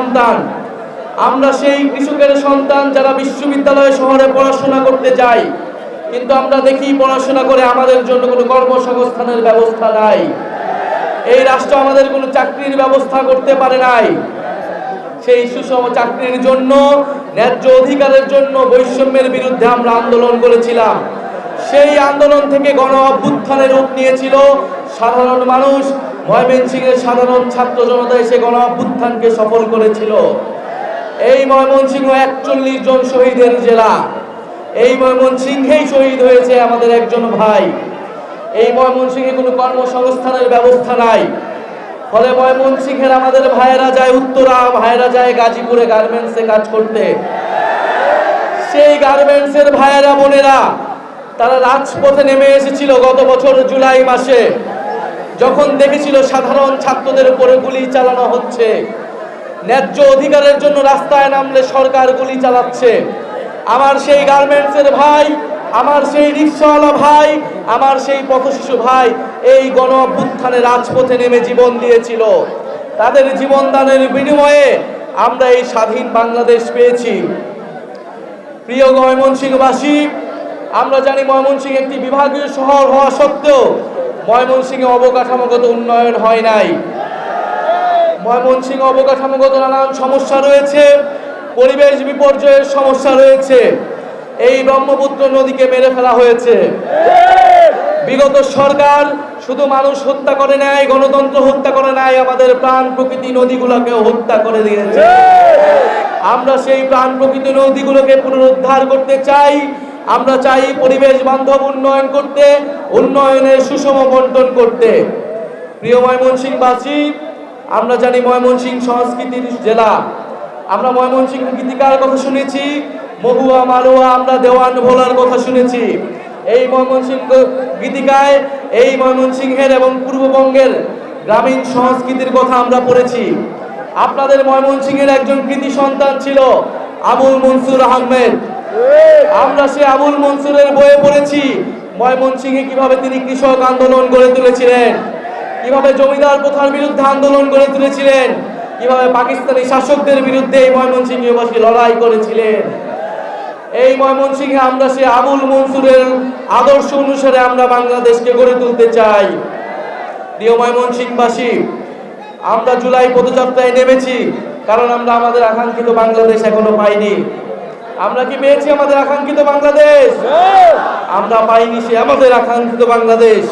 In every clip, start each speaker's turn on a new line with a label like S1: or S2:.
S1: সন্তান। আমরা সেই কৃষকের সন্তান যারা বিশ্ববিদ্যালয়ে শহরে পড়াশোনা করতে যাই। কিন্তু আমরা দেখি পড়াশোনা করে আমাদের জন্য কোনো কর্মসংস্থানের ব্যবস্থা নাই। এই রাষ্ট্র আমাদের কোনো চাকরির ব্যবস্থা করতে পারে নাই। সেই সুষম চাকরির জন্য, ন্যায্য অধিকারের জন্য বৈষম্যের বিরুদ্ধে আমরা আন্দোলন করেছিলাম। সেই আন্দোলন থেকে গণ অভ্যুত্থানের রূপ নিয়েছিল সাধারণ মানুষ। ময়মনসিংহের সাধারণ ছাত্র জনতা এসে গণ অভ্যুত্থানকে সফল করেছিল। এই ময়মনসিংহ একচল্লিশ জন শহীদের জেলা। এই ময়মনসিংহেই শহীদ হয়েছে আমাদের একজন ভাই। এই ময়মনসিংহে কোনো কর্মসংস্থানের ব্যবস্থা নাই। ফলে ময়মনসিংহের আমাদের ভাইয়েরা যায় উত্তরা ভাইয়েরা যায় গাজীপুরে গার্মেন্টসে কাজ করতে। সেই গার্মেন্টসের ভাইয়েরা, বোনেরা, তারা রাজপথে নেমে এসেছিল গত বছর জুলাই মাসে। যখন দেখেছিল সাধারণ ছাত্রদের উপরে গুলি চালানো হচ্ছে, ন্যায্য অধিকারের জন্য রাস্তায় নামলে সরকার গুলি চালাচ্ছে। আমার সেই গার্মেন্টসের ভাই, আমার সেই রিক্সাওয়ালা ভাই, আমার সেই পথশিশু ভাই, এই গণ রাজপথে নেমে জীবন দিয়েছিল। তাদের জীবন দানের বিনিময়ে আমরা এই স্বাধীন বাংলাদেশ পেয়েছি। প্রিয় ময়মনসিংহবাসী, আমরা জানি ময়মনসিংহ একটি বিভাগীয় শহর হওয়া সত্ত্বেও ময়মনসিংহে অবকাঠামোগত উন্নয়ন হয় নাই। ময়মনসিংহ অবকাঠামোগত নানান সমস্যা রয়েছে, পরিবেশ বিপর্যয়ের সমস্যা রয়েছে। এই ব্রহ্মপুত্র নদীকে মেরে ফেলা হয়েছে। বিগত সরকার শুধু মানুষ হত্যা করে নেয় গণতন্ত্র হত্যা করে নেয় আমাদের প্রাণ প্রকৃতি নদীগুলোকেও হত্যা করে দিয়েছে। আমরা সেই প্রাণ প্রকৃতি নদীগুলোকে পুনরুদ্ধার করতে চাই আমরা চাই পরিবেশ বান্ধব উন্নয়ন করতে উন্নয়নের সুষম বন্টন করতে। প্রিয় ময়মনসিংহবাসী, আমরা জানি ময়মনসিংহ সংস্কৃতির জেলা। আমরা ময়মনসিংহ গীতিকার কথা শুনেছি, মহুয়া মারুয়া আমরা দেওয়ান ভোলার কথা শুনেছি। এই ময়মনসিংহ গীতিকায়, এই ময়মনসিংহের এবং পূর্ববঙ্গের গ্রামীণ সংস্কৃতির কথা আমরা পড়েছি। আপনাদের ময়মনসিংহের একজন কৃতি সন্তান ছিল আবুল মনসুর আহমেদ। আমরা সে আবুল মনসুরের বইয়ে পড়েছি। ময়মনসিংহে কীভাবে তিনি কৃষক আন্দোলন গড়ে তুলেছিলেন? কীভাবে জমিদার প্রথার বিরুদ্ধে আন্দোলন গড়ে তুলেছিলেন? কীভাবে পাকিস্তানি শাসকদের বিরুদ্ধে এই ময়মনসিংহবাসী লড়াই করেছিলেন? এই ময়মনসিংহে আমরা সে আবুল মনসুরের আদর্শ অনুসারে আমরা বাংলাদেশকে গড়ে তুলতে চাই। প্রিয় ময়মনসিংহবাসী, আমরা জুলাই পদযাত্রায় নেমেছি, কারণ আমরা আমাদের আকাঙ্ক্ষিত বাংলাদেশ এখনও পাইনি। আমরা কি পেয়েছি আমাদের আকাঙ্ক্ষিত বাংলাদেশ? আমরা পাইনি সে আমাদের আকাঙ্ক্ষিত বাংলাদেশ।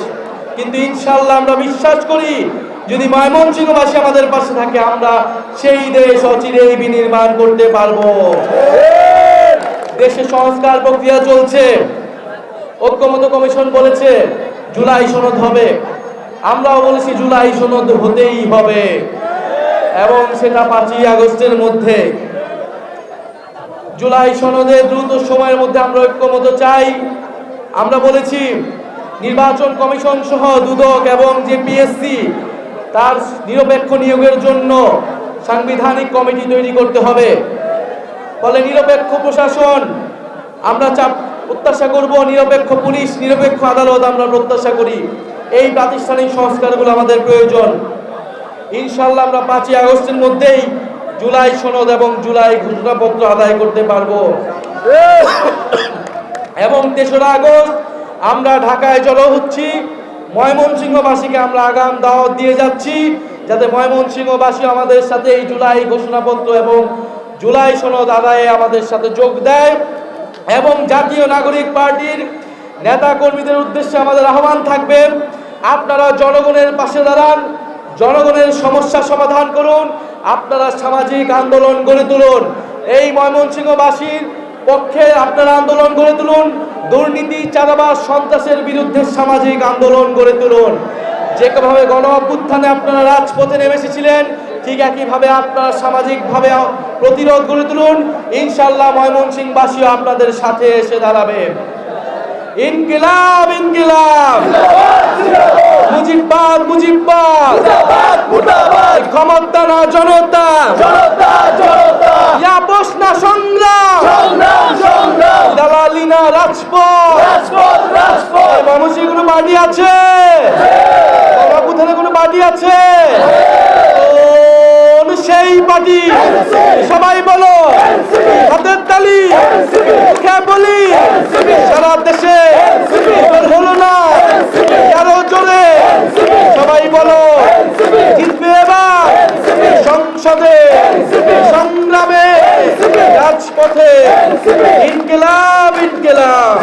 S1: কিন্তু ইনশাল্লাহ আমরা বিশ্বাস করি, যদি ময়মনসিংহবাসী আমাদের পাশে থাকে, আমরা সেই দেশ অচিরেই বিনির্মাণ করতে পারব। দেশে সংস্কার প্রক্রিয়া চলছে। ঐক্যমত কমিশন বলেছে, জুলাই সনদ হবে। আমরাও বলেছি জুলাই সনদ হতেই হবে। এবং সেটা পাঁচই আগস্টের মধ্যে। জুলাই সনদে দ্রুত সময়ের মধ্যে আমরা ঐক্যমত চাই। আমরা বলেছি, নির্বাচন কমিশন সহ দুদক এবং যে পিএসসি তার নিরপেক্ষ নিয়োগের জন্য সাংবিধানিক কমিটি তৈরি করতে হবে। ফলে নিরপেক্ষ প্রশাসন, আমরা চাপ প্রত্যাশা করব, নিরপেক্ষ পুলিশ, নিরপেক্ষ আদালত আমরা প্রত্যাশা করি। এই প্রাতিষ্ঠানিক সংস্কারগুলো আমাদের প্রয়োজন। ইনশাল্লাহ আমরা পাঁচই আগস্টের মধ্যেই জুলাই সনদ এবং জুলাই ঘোষণাপত্র আদায় করতে পারব। এবং তেসরা আগস্ট আমরা ঢাকায় জড়ো হচ্ছি। ময়মনসিংহবাসীকে আমরা আগাম দাওয়াত দিয়ে যাচ্ছি, যাতে ময়মনসিংহবাসী আমাদের সাথে এই জুলাই ঘোষণাপত্র এবং জুলাই সনদ আদায়ে আমাদের সাথে যোগ দেয় এবং জাতীয় নাগরিক পার্টির নেতা কর্মীদের উদ্দেশ্যে আমাদের আহ্বান থাকবে, আপনারা জনগণের পাশে দাঁড়ান, জনগণের সমস্যা সমাধান করুন আপনারা সামাজিক আন্দোলন গড়ে তুলুন। এই ময়মনসিংহবাসীর পক্ষে আপনারা আন্দোলন গড়ে তুলুন। দুর্নীতি, চাঁদাবাজ, সন্ত্রাসের বিরুদ্ধে সামাজিক আন্দোলন গড়ে তুলুন। যেভাবে গণ অভ্যুত্থানে আপনারা রাজপথে নেমে এসেছিলেন, ঠিক একইভাবে আপনারা সামাজিকভাবে প্রতিরোধ গড়ে তুলুন। ইনশাল্লাহ ময়মনসিংহবাসীও আপনাদের সাথে এসে দাঁড়াবে। ইনকিলাব ইনকিলাব। মুজিববাদ মুজিববাদ। ক্ষমতা না জনতা। ইয়া প্রশ্ন সংগ্রাম। দালালি না রাজপথ। রাজপথ রাজপথ। আছে বাবুধানে কোনো পার্টি আছে। রাজপথে। ইনকিলাব ইনকিলাব।